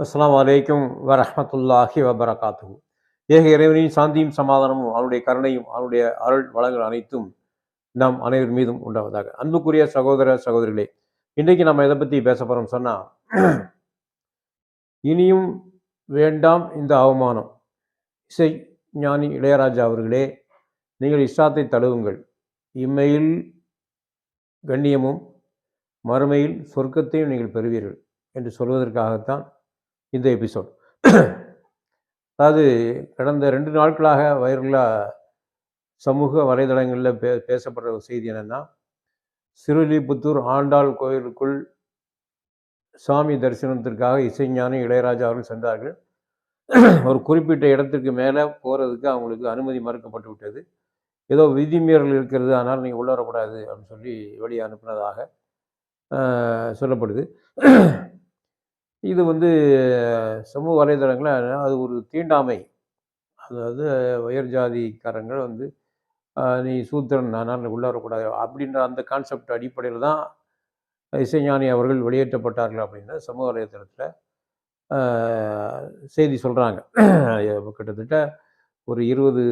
அஸ்ஸலாமு அலைக்கும் வரஹ்மத்துல்லாஹி வபரகாத்து ஏக இறைவனின் சாந்தியும் சமாதானமும் அவனுடைய கருணையும் அவனுடைய அருள் வளங்கள் அனைத்தும் நம் அனைவர் மீதும் உண்டாவதாக. அன்புக்குரிய சகோதர சகோதரிகளே இன்றைக்கு நம்ம எதை பற்றி பேச போகிறோம் சொன்னால் இனியும் வேண்டாம் இந்த அவமானம். இசை ஞானி இளையராஜா அவர்களே நீங்கள் இஷ்டாத்தை தழுவுங்கள். இம்மையில் கண்ணியமும் மறுமையில் சொர்க்கத்தையும் நீங்கள் பெறுவீர்கள் என்று சொல்வதற்காகத்தான் இந்த எபிசோட் அதாவது கடந்த ரெண்டு நாட்களாக வைரலாக சமூக வலைதளங்களில் பே பேசப்படுற ஒரு செய்தி என்னென்னா சிறுலிபுத்தூர் ஆண்டாள் கோயிலுக்குள் சாமி தரிசனத்திற்காக இசைஞானி இளையராஜா அவர்கள் சென்றார்கள். ஒரு குறிப்பிட்ட இடத்திற்கு மேலே போகிறதுக்கு அவங்களுக்கு அனுமதி மறுக்கப்பட்டு விட்டது. ஏதோ விதிமீறல் இருக்கிறது ஆனால் நீங்கள் உள்ள வரக்கூடாது அப்படின்னு சொல்லி வெளியே அனுப்பினதாக சொல்லப்படுது. இது வந்து சமூக வலைதளங்களில் அது ஒரு தீண்டாமை. அதாவது உயர் ஜாதிக்காரங்கள் வந்து நீ சூத்திரன் நான் உள்ளே வரக்கூடாது. அப்படின்ற அந்த கான்செப்ட் அடிப்படையில் தான் இசைஞானி அவர்கள் வெளியேற்றப்பட்டார்கள் அப்படின்னு சமூக வலைதளத்தில் செய்தி சொல்கிறாங்க கிட்டத்தட்ட ஒரு இருபது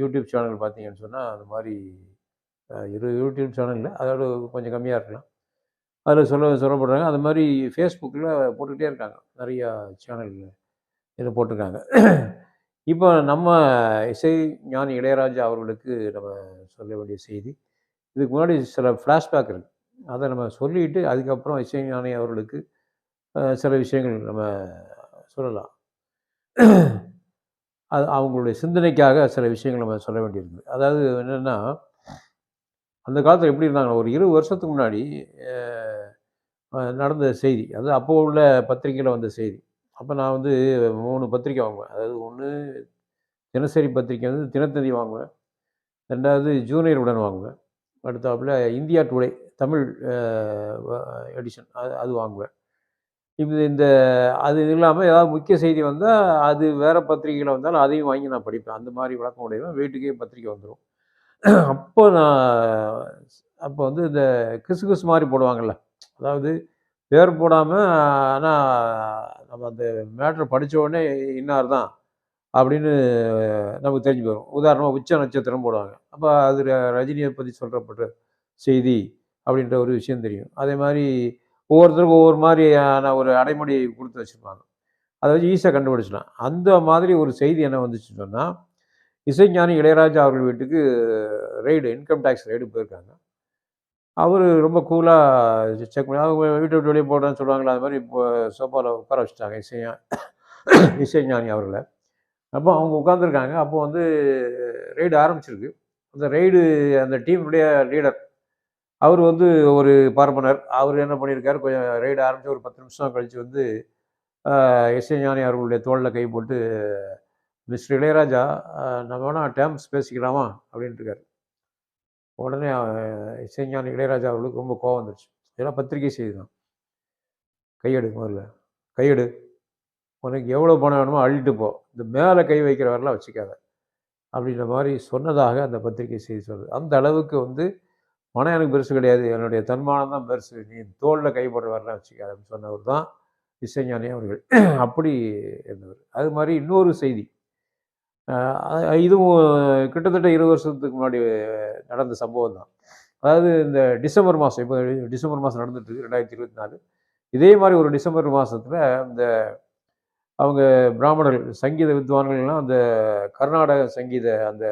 யூடியூப் சேனல் பார்த்தீங்கன்னு சொன்னால் அந்த மாதிரி இருபது யூடியூப் சேனலில் அதோட கொஞ்சம் கம்மியாக இருக்கலாம். அதில் சொல்ல சொல்லப்படுறாங்க. அது மாதிரி ஃபேஸ்புக்கில் போட்டுக்கிட்டே இருக்காங்க. நிறையா சேனல்கள் இதை போட்டிருக்காங்க. இப்போ நம்ம இசை ஞானி இளையராஜா அவர்களுக்கு நம்ம சொல்ல வேண்டிய செய்தி இதுக்கு முன்னாடி சில ஃப்ளாஷ்பேக் இருக்குது அதை நம்ம சொல்லிட்டு அதுக்கப்புறம் இசை ஞானி அவர்களுக்கு சில விஷயங்கள் நம்ம சொல்லலாம். அது அவங்களுடைய சிந்தனைக்காக சில விஷயங்கள் நம்ம சொல்ல வேண்டியிருக்கு அதாவது என்னென்னா அந்த காலத்தில் எப்படி இருந்தாங்க? ஒரு இருபது வருஷத்துக்கு முன்னாடி நடந்த செய்தி. அது அப்போ உள்ள பத்திரிக்கையில் வந்த செய்தி. அப்போ நான் வந்து மூணு பத்திரிக்கை வாங்குவேன். அதாவது ஒன்று தினசரி பத்திரிக்கை வந்து தினத்தந்தி வாங்குவேன். ரெண்டாவது ஜூனியர் உடன் வாங்குவேன். அடுத்தாப்புல இந்தியா டுடே தமிழ் எடிஷன். அது அது வாங்குவேன். இது இந்த அது இல்லாமல் ஏதாவது முக்கிய செய்தி வந்தால் அது வேறு பத்திரிகையில் வந்தாலும் அதையும் வாங்கி நான் படிப்பேன். அந்த மாதிரி வழக்கம் உடையவன் வீட்டுக்கே பத்திரிக்கை வந்துடும் அப்போ நான் அப்போ வந்து இந்த கிசு கிசு மாதிரி போடுவாங்கள்ல அதாவது பேர் போடாமல் ஆனால் நம்ம அந்த மேட்ரு படித்த உடனே இன்னார் தான் அப்படின்னு நமக்கு தெரிஞ்சு போயிடும் உதாரணமாக உச்ச நட்சத்திரம் போடுவாங்க. அப்போ அது ரஜினியை பற்றி சொல்கிறப்பட்ட செய்தி அப்படின்ற ஒரு விஷயம் தெரியும். அதே மாதிரி ஒவ்வொருத்தருக்கும் ஒவ்வொரு மாதிரியான ஒரு அடைமொழி கொடுத்து வச்சுருப்பாங்க. அதை வச்சு ஈஸியாக கண்டுபிடிச்சிடலாம். அந்த மாதிரி ஒரு செய்தி என்ன வந்துச்சுன்னு சொன்னால் இசைஞானி இளையராஜா அவர்கள் வீட்டுக்கு ரெய்டு இன்கம் டேக்ஸ் ரெய்டு போயிருக்காங்க. அவர் ரொம்ப கூலாக செக் பண்ணி அவங்க வீட்டை விட்டு வெளியே போடுறேன்னு சொல்லுவாங்களா அது மாதிரி இப்போ சோஃபாவில் உட்கார வச்சுட்டாங்க இசைஞா இசைஞானி அவர்களை. அப்போ அவங்க உட்காந்துருக்காங்க அப்போ வந்து ரெய்டு ஆரம்பிச்சிருக்கு. அந்த ரெய்டு அந்த டீமுடைய லீடர் அவர் வந்து ஒரு பார்ப்பனர் அவர் என்ன பண்ணியிருக்காரு கொஞ்சம் ரெய்டு ஆரம்பித்து ஒரு பத்து நிமிஷம் கழித்து வந்து இசைஞானி அவர்களுடைய தோளில் கை போட்டு மிஸ்டர் இளையராஜா நம்ம வேணால் டேம்ஸ் பேசிக்கலாமா? அப்படின்ட்டுருக்காரு. உடனே இசைஞானி இளையராஜா அவர்களுக்கு ரொம்ப கோவம் வந்துருச்சு. இதெல்லாம் பத்திரிகை செய்தி தான். கையெடு முதல்ல. கையெடு. உனக்கு எவ்வளோ பணம் வேணுமோ அள்ளிட்டு போ. இந்த மேலே கை வைக்கிற வரலாம் வச்சுக்காத. அப்படின்ற மாதிரி சொன்னதாக அந்த பத்திரிகை செய்தி சொல்லுது. அந்த அளவுக்கு வந்து பணம் எனக்கு பெருசு கிடையாது. என்னுடைய தன்மானம் தான் பெருசு. நீ தோளில் கைப்படுற வரலாம் வச்சுக்காத அப்படின்னு சொன்னவர் தான் இசைஞானி அவர்கள். அப்படி இருந்தவர். அது மாதிரி இன்னொரு செய்தி. இதுவும் கிட்டத்தட்ட இருபது வருஷத்துக்கு முன்னாடி நடந்த சம்பவம் தான் அதாவது இந்த டிசம்பர் மாதம் இப்போ டிசம்பர் மாதம் நடந்துட்டுருக்கு ரெண்டாயிரத்தி இருபத்தி நாலு. இதே மாதிரி ஒரு டிசம்பர் மாதத்தில் இந்த அவங்க பிராமணர்கள் சங்கீத வித்வான்கள்லாம் அந்த கர்நாடக சங்கீத அந்த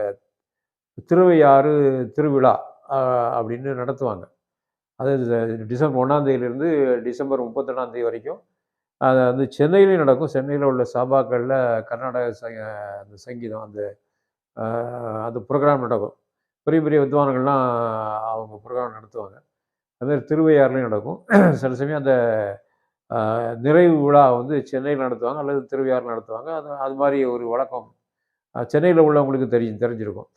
திருவையாறு திருவிழா அப்படின்னு நடத்துவாங்க. அது டிசம்பர் ஒன்றாந்தேதியிலேருந்து டிசம்பர் முப்பத்தொன்னாந்தேதி வரைக்கும் அது வந்து சென்னையிலையும் நடக்கும். சென்னையில் உள்ள சபாக்களில் கர்நாடக ச அந்த சங்கீதம் அந்த அந்த ப்ரோக்ராம் நடக்கும். பெரிய பெரிய வித்வான்கள்லாம் அவங்க ப்ரோக்ராம் நடத்துவாங்க. அதுமாதிரி திருவையாறுலையும் நடக்கும். சில சமயம் அந்த நிறைவு விழா வந்து சென்னையில் நடத்துவாங்க அல்லது திருவையாறு நடத்துவாங்க. அது அது மாதிரி ஒரு வழக்கம் சென்னையில் உள்ளவங்களுக்கு தெரியும் தெரிஞ்சிருக்கும்.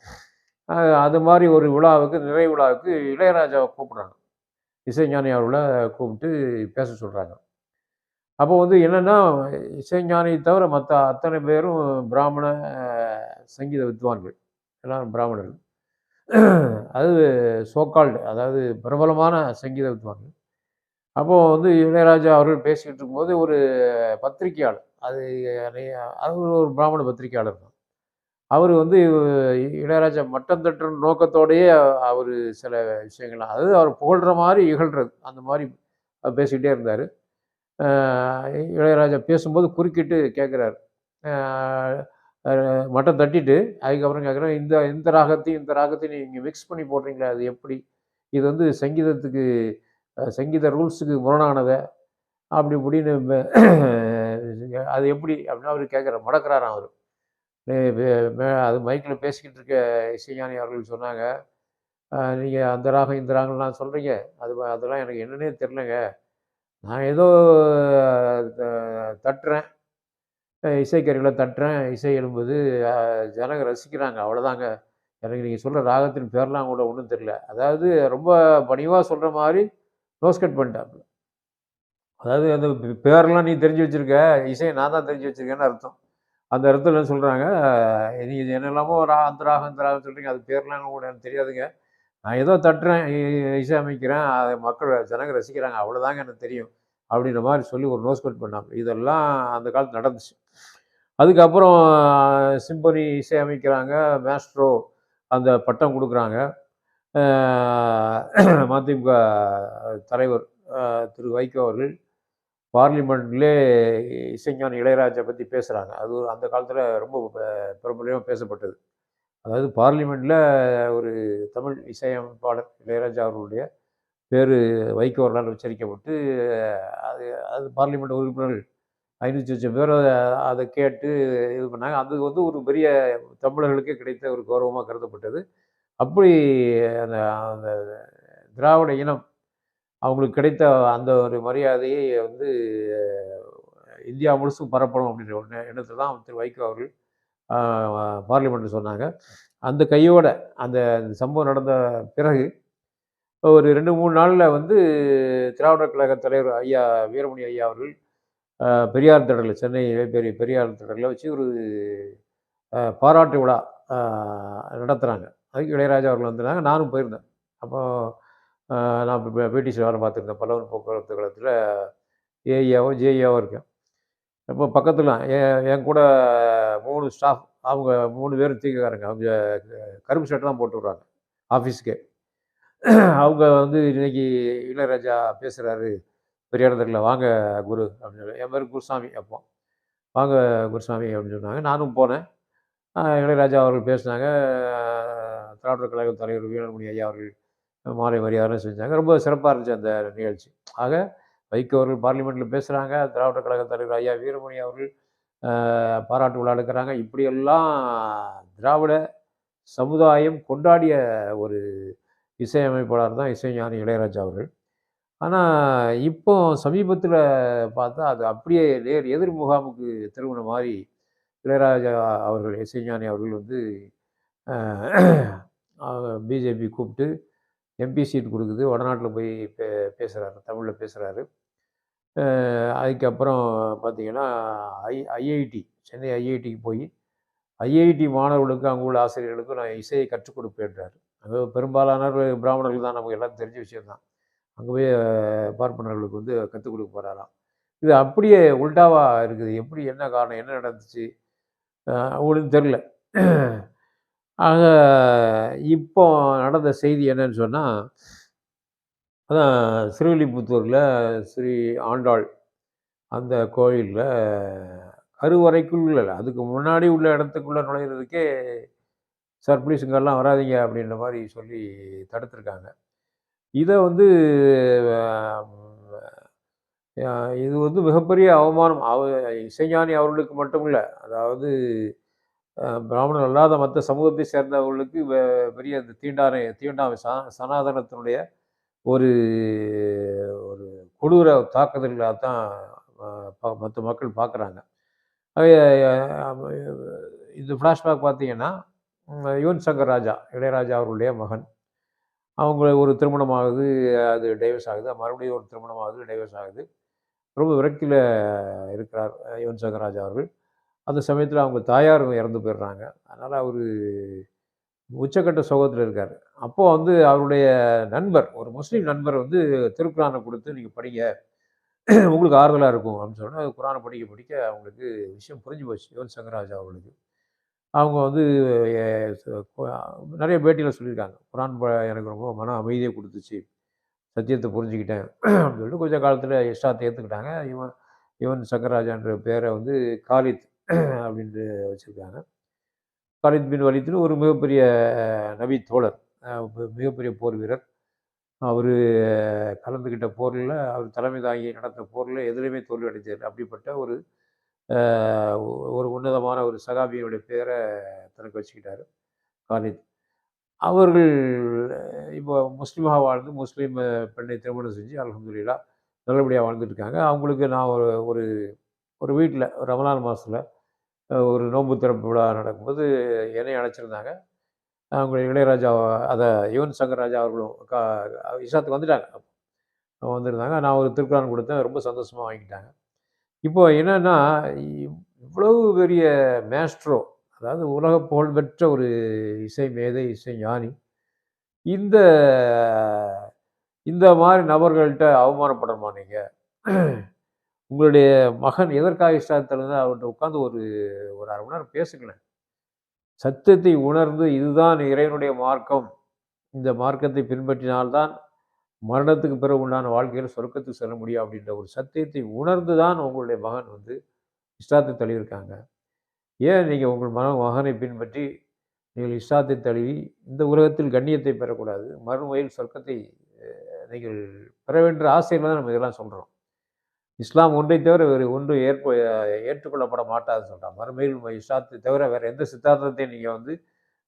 அது மாதிரி ஒரு விழாவுக்கு நிறைவு விழாவுக்கு இளையராஜாவை கூப்பிட்றாங்க. இசைஞானி அவர்களை கூப்பிட்டு பேச சொல்கிறாங்க அப்போ வந்து என்னென்னா இசைஞானியை தவிர மற்ற அத்தனை பேரும் பிராமண சங்கீத வித்வான்கள். எல்லாம் பிராமணர்கள். அது சோக்கால்டு அதாவது பிரபலமான சங்கீத வித்வான்கள். அப்போது வந்து இளையராஜா அவர்கள் பேசிக்கிட்டு இருக்கும்போது ஒரு பத்திரிக்கையாளர் அது அது ஒரு பிராமண பத்திரிக்கையாளர் தான். அவர் வந்து இளையராஜா மட்டம் தட்டுற நோக்கத்தோடையே அவர் சில விஷயங்கள்லாம் அதாவது அவர் புகழ்கிற மாதிரி இகழ்கிறது அந்த மாதிரி பேசிக்கிட்டே இருந்தார். இளையராஜா பேசும்போது குறுக்கிட்டு கேட்குறாரு மட்டம் தட்டிட்டு அதுக்கப்புறம் கேட்குறேன் இந்த இந்த ராகத்தையும் இந்த ராகத்தையும் நீங்கள் மிக்ஸ் பண்ணி போடுறீங்களா அது எப்படி? இது வந்து சங்கீதத்துக்கு சங்கீத ரூல்ஸுக்கு முரணானதை? அப்படி இப்படின்னு அது எப்படி? அப்படின்னு அவர் கேட்குற மடக்கிறாராம் அவர். அது மைக்கில் பேசிக்கிட்டு இருக்க இசைஞானி அவர்கள் சொன்னாங்க நீங்கள் அந்த ராகம் இந்த ராகம்லாம் சொல்கிறீங்க அது அதெல்லாம் எனக்கு என்னன்னே தெரிலங்க நான் ஏதோ தட்டுறேன். இசைக்கருவிகளை தட்டுறேன். இசை எழும்புது. ஜனங்க ரசிக்கிறாங்க. அவ்வளோதாங்க எனக்கு நீங்கள் சொல்கிற ராகத்தின் பேர்லாம் கூட ஒன்றும் தெரில அதாவது ரொம்ப பணிவாக சொல்கிற மாதிரி ரோஸ் கட் பண்ணிட்டாப்புல. அதாவது அந்த பேரெல்லாம் நீ தெரிஞ்சு வச்சுருக்க. இசையை நான் தான் தெரிஞ்சு வச்சுருக்கேன்னு அர்த்தம். அந்த இடத்துல சொல்கிறாங்க நீ இது என்னெல்லாமோ ரா அந்த ராகம் இந்த ராகம் சொல்கிறீங்க அது பேர்லாம் கூட எனக்கு தெரியாதுங்க. நான் ஏதோ தட்டுறேன் இசை அமைக்கிறேன் அதை மக்கள் ஜனங்க ரசிக்கிறாங்க அவ்வளோதாங்க எனக்கு தெரியும் அப்படின்ற மாதிரி சொல்லி ஒரு நோஸ் கட் பண்ணாங்க. இதெல்லாம் அந்த காலத்தில் நடந்துச்சு. அதுக்கப்புறம் சிம்பனி இசை அமைக்கிறாங்க மேஸ்ட்ரோ அந்த பட்டம் கொடுக்குறாங்க. மதிமுக தலைவர் திரு வைகோ அவர்கள் பார்லிமெண்ட்லே இசைஞானி இளையராஜா பற்றி பேசுகிறாங்க அது அந்த காலத்தில் ரொம்ப பிரபலமாக பேசப்பட்டது. அதாவது பார்லிமெண்ட்டில் ஒரு தமிழ் இசையமைப்பாளர் இளையராஜா அவர்களுடைய பேர் வைகோவர்களால் உச்சரிக்கப்பட்டு அது அது பார்லிமெண்ட் உறுப்பினர்கள் ஐநூற்றி லட்சம் பேர் அதை கேட்டு இது பண்ணாங்க. அது வந்து ஒரு பெரிய தமிழர்களுக்கே கிடைத்த ஒரு கௌரவமாக கருதப்பட்டது. அப்படி அந்த அந்த திராவிட இனம் அவங்களுக்கு கிடைத்த அந்த ஒரு மரியாதையை வந்து இந்தியா முழுசும் பரப்பணும் அப்படின்ற ஒன்று எண்ணத்தில் தான் திரு வைகோ அவர்கள் பார்லிமெண்ட்டில் சொன்னாங்க. அந்த கையோட அந்த சம்பவம் நடந்த பிறகு ஒரு ரெண்டு மூணு நாளில் வந்து திராவிடர் கழக தலைவர் ஐயா வீரமணி ஐயா அவர்கள் பெரியார் திடலில் சென்னை பெரிய பெரியார் திடலில் வச்சு ஒரு பாராட்டு விழா நடத்துகிறாங்க அதுக்கு இளையராஜா அவர்கள் வந்திருந்தாங்க. நானும் போயிருந்தேன். அப்போது நான் பிடிசி வேலை பார்த்துருந்தேன் பல்லவன் போக்குவரத்து கழகத்தில் ஏஐயாவோ ஜேஐயாவோ இருக்கேன். இப்போ பக்கத்தில் என் கூட மூணு ஸ்டாஃப் அவங்க மூணு பேரும் தீக்கக்காரங்க அவங்க கரும்பு ஷர்ட் தான் போட்டு விட்றாங்க ஆஃபீஸ்க்கு அவங்க வந்து இன்றைக்கி இளையராஜா பேசுகிறாரு பெரிய இடத்துல வாங்க குரு அப்படின்னு சொல்லி என் பேர் குருசாமி அப்போ. வாங்க குருசாமி அப்படின்னு சொன்னாங்க. நானும் போனேன். இளையராஜா அவர்கள் பேசினாங்க. திராவிடர் கழக தலைவர் வீரமணி ஐயா அவர்கள் மாலை மரியாதை செஞ்சாங்க. ரொம்ப சிறப்பாக இருந்துச்சு அந்த நிகழ்ச்சி. ஆக வைகோ அவர்கள் பார்லிமெண்ட்டில் பேசுகிறாங்க திராவிட கழக தலைவர் ஐயா வீரமணி அவர்கள் பாராட்டு விழா எடுக்கிறாங்க இப்படியெல்லாம் திராவிட சமுதாயம் கொண்டாடிய ஒரு இசையமைப்பாளர் தான் இசைஞானி இளையராஜா அவர்கள். ஆனால் இப்போ சமீபத்தில் பார்த்தா அது அப்படியே நேர் எதிர் முகாமுக்கு திரும்பின மாதிரி இளையராஜா அவர்கள் இசைஞானி அவர்கள் வந்து பிஜேபி கூப்பிட்டு எம்பி சீட் கொடுக்குது. வடநாட்டில் போய் பே பேசுகிறாரு தமிழில் பேசுகிறாரு அதுக்கப்புறம் பார்த்திங்கன்னா ஐ ஐஐடி சென்னை ஐஐடிக்கு போய் ஐஐடி மாணவர்களுக்கு அங்கே உள்ள ஆசிரியர்களுக்கும் நான் இசையை கற்றுக் கொடுப்பேன்றார். அங்கே பெரும்பாலான பிராமணர்கள் தான் நமக்கு எல்லாம் தெரிஞ்ச விஷயம்தான். அங்கே போய் பார்ப்பனர்களுக்கு வந்து கற்றுக் கொடுக்க போகிறாராம் இது அப்படியே உல்டாவாக இருக்குது. எப்படி என்ன காரணம் என்ன நடந்துச்சு? அவங்களுக்கு தெரில ஆக இப்போ நடந்த செய்தி என்னன்னு சொன்னால் அதான் ஸ்ரீவில்லிபுத்தூரில் ஸ்ரீ ஆண்டாள் அந்த கோயிலில் கருவறைக்குள்ள அதுக்கு முன்னாடி உள்ள இடத்துக்குள்ளே நுழையிறதுக்கே சார் ப்ளீஸ் இங்கெல்லாம் வராதிங்க அப்படின்ற மாதிரி சொல்லி தடுத்துருக்காங்க. இதை வந்து இது வந்து மிகப்பெரிய அவமானம். அவ இசைஞானி அவர்களுக்கு மட்டும் இல்லை அதாவது பிராமணர் அல்லாத மற்ற சமூகத்தை சேர்ந்தவர்களுக்கு பெரிய அந்த தீண்டான தீண்டாமை சா சனாதனத்தினுடைய ஒரு ஒரு கொடூர தாக்குதல்களாக தான் மற்ற மக்கள் பார்க்குறாங்க. இந்த ஃப்ளாஷ்பேக் பார்த்தீங்கன்னா யுவன் சங்கர் ராஜா இளையராஜா அவருடைய மகன். அவங்க ஒரு திருமணம் ஆகுது அது டைவர்ஸ் ஆகுது மறுபடியும் ஒரு திருமணம் ஆகுது டைவர்ஸ் ஆகுது. ரொம்ப விரக்தியில் இருக்கிறார் யுவன் சங்கர் ராஜா அவர்கள். அந்த சமயத்தில் அவங்க தாயார் இறந்து போயிடுறாங்க. அதனால் அவர் உச்சக்கட்ட சோகத்தில் இருக்கார். அப்போது வந்து அவருடைய நண்பர் ஒரு முஸ்லீம் நண்பர் வந்து திருக்குறானை கொடுத்து நீங்கள் படிங்க. உங்களுக்கு ஆறுதலாக இருக்கும். அப்படின்னு சொன்னால் குரானை படிக்க படிக்க அவங்களுக்கு விஷயம் புரிஞ்சு போச்சு. யுவன் சங்கராஜா அவர்களுக்கு. அவங்க வந்து நிறைய பேட்டியில் சொல்லியிருக்காங்க. குரான் ப- எனக்கு ரொம்ப மன அமைதியை கொடுத்துச்சு. சத்தியத்தை புரிஞ்சுக்கிட்டேன். அப்படின்னு சொல்லிட்டு கொஞ்சம் காலத்தில் இஷ்டாத்தை ஏற்றுக்கிட்டாங்க இவன் யுவன் சங்கராஜான்ற பேரை வந்து காலித் அப்படின்ட்டு வச்சுருக்காங்க. காலித் பின் வலித்துன்னு ஒரு மிகப்பெரிய நபி தோழர். மிகப்பெரிய போர் வீரர். அவர் கலந்துக்கிட்ட போரில் அவர் தலைமை தாங்கி நடந்த போரில் எதிலுமே தோல்வி அடைஞ்சார் அப்படிப்பட்ட ஒரு ஒரு உன்னதமான ஒரு சகாபியினுடைய பேரை தனக்கு வச்சுக்கிட்டார் காலித் அவர்கள் இப்போ முஸ்லீமாக வாழ்ந்து முஸ்லீம் பெண்ணை திருமணம் செஞ்சு அலமதுல்லா நல்லபடியாக வாழ்ந்துட்டு இருக்காங்க. அவங்களுக்கு நான் ஒரு ஒரு ஒரு வீட்டில் ரமலான் மாதத்தில் ஒரு நோன்பு திறப்பு விழா நடக்கும்போது என்னை அழைச்சிருந்தாங்க. அவங்க இளையராஜா அதை யுவன் சங்கர் ராஜா அவர்களும் கா இஷாத்துக்கு வந்துட்டாங்க. வந்திருந்தாங்க. நான் ஒரு திருக்குறான் கொடுத்தேன். ரொம்ப சந்தோஷமாக வாங்கிட்டாங்க இப்போ என்னென்னா இவ்வளவு பெரிய மேஸ்ட்ரோ அதாவது உலக புகழ்பெற்ற ஒரு இசை மேதை இசை ஞானி இந்த இந்த மாதிரி நபர்கள்ட்ட அவமானப்படணுமா நீங்கள் உங்களுடைய மகன் எதற்காக இஷ்டத்தில் அவர்கிட்ட உட்காந்து ஒரு ஒரு அரை மணி நேரம் பேசுங்களேன். சத்தியத்தை உணர்ந்து இதுதான் இறைவனுடைய மார்க்கம். இந்த மார்க்கத்தை பின்பற்றினால்தான் மரணத்துக்கு பிறகு உண்டான வாழ்க்கையில் சொர்க்கத்துக்கு செல்ல முடியும் அப்படின்ற ஒரு சத்தியத்தை உணர்ந்து தான் உங்களுடைய மகன் வந்து இஷ்டாத்தை தழுவிருக்காங்க ஏன் நீங்கள் உங்கள் மன மகனை பின்பற்றி நீங்கள் இஷ்டாத்தை தழுவி இந்த உலகத்தில் கண்ணியத்தை பெறக்கூடாது மறுமையில் சொர்க்கத்தை நீங்கள் பெற வேண்டிய ஆசையில் தான் நம்ம இதெல்லாம் சொல்கிறோம் இஸ்லாம் ஒன்றை தவிர வேறு ஒன்று ஏற்ப ஏற்றுக்கொள்ளப்பட மாட்டாதுன்னு சொல்கிறான் மறுமையில் இஸ்லாத்தை தவிர வேறு எந்த சித்தாந்தத்தையும் நீங்கள் வந்து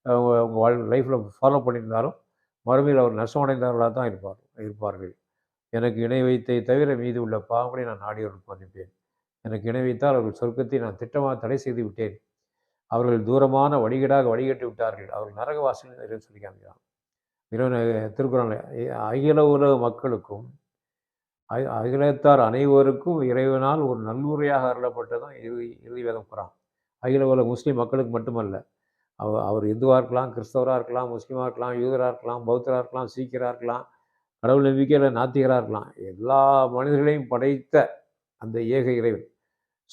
உங்கள் வாழ் லைஃப்பில் ஃபாலோ பண்ணியிருந்தாலும் மறுமையில் அவர் நஷ்டமடைந்தவர்களாக தான் இருப்பார் இருப்பார்கள். எனக்கு இணை வைத்தை தவிர மீது உள்ள பாவங்களை நான் நாடியவர்களுக்கு மன்னிப்பேன். எனக்கு இணை வைத்தால் அவர்கள் சொர்க்கத்தை நான் திட்டமாக தடை செய்து விட்டேன். அவர்கள் தூரமான வழிகேடாக வழிகட்டி விட்டார்கள். அவர்கள் நரகவாசிகள் சொல்லி காமிக்கிறான். இறைவன் திருக்குறள் அகில உலக மக்களுக்கும் அகிலத்தார் அனைவருக்கும் இறைவனால் ஒரு நல்லுரையாக அருளப்பட்டதான் இறுதி இறுதி வேதம் குரான். அகில உலக முஸ்லீம் மக்களுக்கு மட்டுமல்ல அவ அவர் இந்துவாக இருக்கலாம் கிறிஸ்தவராக இருக்கலாம் முஸ்லீமாக இருக்கலாம் யூதராக இருக்கலாம் பௌத்தராக இருக்கலாம் சீக்கியராக இருக்கலாம் கடவுள் நம்பிக்கையில் நாத்திகராக இருக்கலாம் எல்லா மனிதர்களையும் படைத்த அந்த ஏக இறைவன்.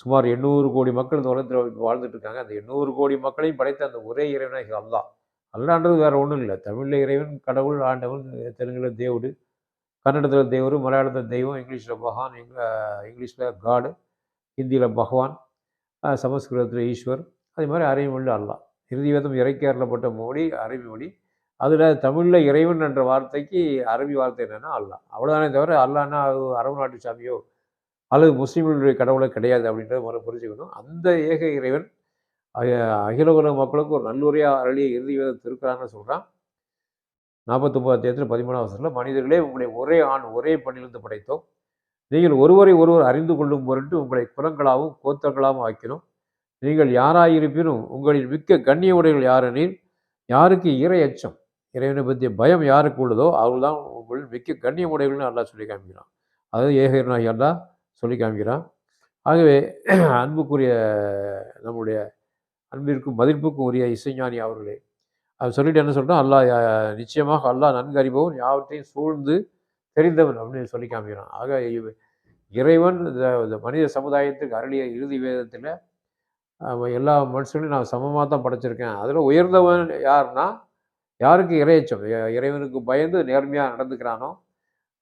சுமார் எண்ணூறு கோடி மக்கள் இந்த உலகத்தில் வாழ்ந்துட்டு இருக்காங்க. அந்த எண்ணூறு கோடி மக்களையும் படைத்த அந்த ஒரே இறைவனாக அல்லா அல்லான்றது வேறு ஒன்றும் இல்லை. தமிழில் இறைவன் கடவுள் ஆண்டவன் தெலுங்கில் தேவுடு கன்னடத்தில் தெய்வம் மலையாளத்தில் தெய்வம் இங்கிலீஷில் பகவான் இங்கிலீஷில் காடு ஹிந்தியில் பகவான் சமஸ்கிருதத்தில் ஈஸ்வர். அதே மாதிரி அரபி மொழியில் அல்லாஹ். இறுதி வேதம் இறைக்கு மொழி அரபி மொழி அதில் தமிழில் இறைவன் என்ற வார்த்தைக்கு அரபி வார்த்தை என்னென்னா அல்லா அவ்வளோதானே தவிர அல்லான்னா அது அரபு நாட்டு சாமியோ அல்லது முஸ்லீம்களுடைய கடவுளை கிடையாது அப்படின்றத முதல்ல புரிஞ்சுக்கணும். அந்த ஏக இறைவன் அக- அகில உலக மக்களுக்கு ஒரு நல்லுரையாக அருளிய இறுதி வேதம் திருக்கிறான்னு சொல்கிறான் நாற்பத்தொம்பது பதிமூணாவது பதிமூணாம் மனிதர்களே உங்களை ஒரே ஆண் ஒரே பண்ணிலிருந்து படைத்தோம். நீங்கள் ஒருவரை ஒருவர் அறிந்து கொள்ளும் பொருட்டு உங்களை குலங்களாகவும் கோத்தர்களாகவும் ஆக்கினோம். நீங்கள் யாராயிருப்பினும் உங்களின் மிக்க கண்ணிய உடைகள் யாரெனில் யாருக்கு இறை அச்சம் இறைவனை பற்றிய பயம் யாருக்கு உள்ளதோ அவர்கள்தான் உங்கள் மிக்க கண்ணிய உடைகள்னு நல்லா சொல்லி காமிக்கிறான் அதாவது ஏகனாகி அல்லா சொல்லி காமிக்கிறான் ஆகவே அன்புக்குரிய நம்முடைய அன்பிற்கும் மதிப்புக்கும் உரிய இசைஞானி அவர்களே அது சொல்லிட்டு என்ன சொல்கிறோம் அல்லாஹ் நிச்சயமாக அல்லாஹ் நன்கு அறிபவன் யாவற்றையும் சூழ்ந்து தெரிந்தவன் அப்படின்னு சொல்லி காமிக்கிறான். ஆக இறைவன் இந்த இந்த மனித சமுதாயத்துக்கு அருளிய இறுதி வேதத்தில் எல்லா மனுஷங்களையும் நான் சமமாக தான் படைச்சிருக்கேன். அதில் உயர்ந்தவன் யாருன்னா யாருக்கு இறையச்சம்? இறைவனுக்கு பயந்து நேர்மையாக நடந்துக்கிறானோ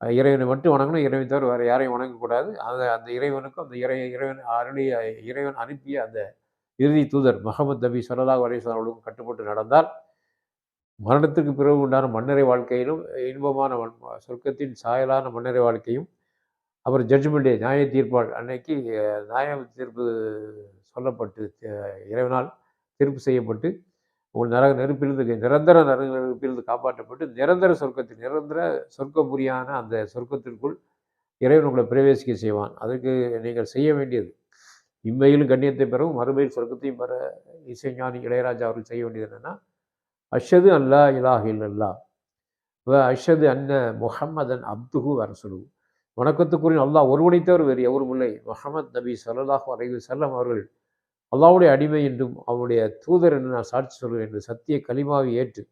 இறைவனை மட்டும் வணங்கணும் இறைவன் தவிர வேறு யாரையும் வணங்கக்கூடாது அந்த அந்த இறைவனுக்கும் அந்த இறை இறைவன் அருளிய இறைவன் அனுப்பிய அந்த இறுதி தூதர் முகமது நபி ஸல்லல்லாஹு வரைசன் அவர்களுக்கும் கட்டுப்பட்டு நடந்தால் மரணத்துக்கு பிறகு உண்டான மன்னரை வாழ்க்கையிலும் இன்பமான வன்- சொர்க்கத்தின் சாயலான மன்னரை வாழ்க்கையும் அப்புறம் ஜட்ஜ்மெண்ட் டே நியாய தீர்ப்பாள் அன்னைக்கு நியாய தீர்ப்பு சொல்லப்பட்டு இறைவனால் தீர்ப்பு செய்யப்பட்டு உங்கள் நரக நெருப்பிலிருந்து நிரந்தர நரக நெருப்பிலிருந்து காப்பாற்றப்பட்டு நிரந்தர சொர்க்கத்தில் நிரந்தர சொர்க்கபுரியான அந்த சொர்க்கத்திற்குள் இறைவன் உங்களை பிரவேசிக்க செய்வான். அதுக்கு நீங்கள் செய்ய வேண்டியது. இம்மையிலும் கண்ணியத்தை பெறவும் மறுமையில் சொர்க்கத்தையும் பெற இசைஞானி இளையராஜா அவர்கள் செய்ய வேண்டியது என்னன்னா அஷது அல்லா இலாஹ் இல்லல்லா. வ அஷது அன்ன முஹம்மதன் அப்துஹு அரசுலு வணக்கத்துக்குரிய அல்லாஹ் ஒருவனைத்தவர் வேறு எவரும் இல்லை. முஹம்மத் நபி ஸல்லல்லாஹு அலைவு செல்லம் அவர்கள் அல்லாவுடைய அடிமை என்றும் அவருடைய தூதர் என்று நான் சாட்சி சொல்கிறேன் என்று சத்திய கலிமாவை ஏற்று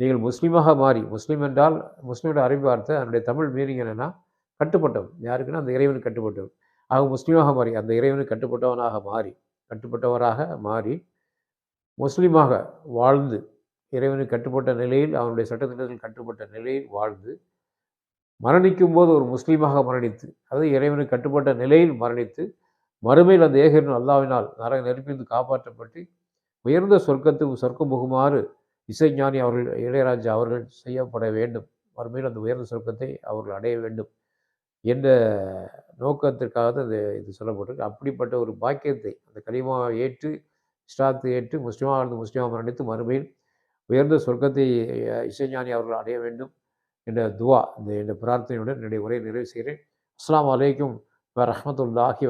நீங்கள் முஸ்லீமாக மாறி முஸ்லீம் என்றால் முஸ்லீமோட அரபி வார்த்தை அதனுடைய தமிழ் மீனிங் என்னென்னா கட்டுப்பட்டவன். யாருக்குன்னா அந்த இறைவனுக்கு கட்டுப்பட்டவன். ஆக முஸ்லீமாக மாறி அந்த இறைவனுக்கு கட்டுப்பட்டவனாக மாறி கட்டுப்பட்டவராக மாறி முஸ்லீமாக வாழ்ந்து இறைவனுக்கு கட்டுப்பட்ட நிலையில் அவனுடைய சட்டத்திட்டத்தில் கட்டுப்பட்ட நிலையில் வாழ்ந்து மரணிக்கும் போது ஒரு முஸ்லீமாக மரணித்து அதாவது இறைவனுக்கு கட்டுப்பட்ட நிலையில் மரணித்து மறுமையில் அந்த ஏகரின் அல்லாவினால் நரக நெருப்பிலிருந்து காப்பாற்றப்பட்டு உயர்ந்த சொர்க்கத்துக்கு சொர்க்கம் புகுமாறு இசைஞானி அவர்கள் இளையராஜா அவர்கள் செய்யப்பட வேண்டும். மறுமையில் அந்த உயர்ந்த சொர்க்கத்தை அவர்கள் அடைய வேண்டும் என்ற நோக்கத்திற்காக தான் இது இது சொல்லப்பட்டிருக்கு. அப்படிப்பட்ட ஒரு பாக்கியத்தை அந்த கலிமாவை ஏற்று இஸ்லாத்தை ஏற்று முஸ்லீமாக இருந்து முஸ்லீமாக மரணித்து மறுமையில் உயர்ந்த சொர்க்கத்தை இசைஞானி அவர்கள் அடைய வேண்டும் என்ற துவா இந்த என்ற பிரார்த்தனையுடன் என்னுடைய உரையை நிறைவு செய்கிறேன். அஸ்லாம் அலைக்கும் வ ரஹ்மத்துல்லாஹி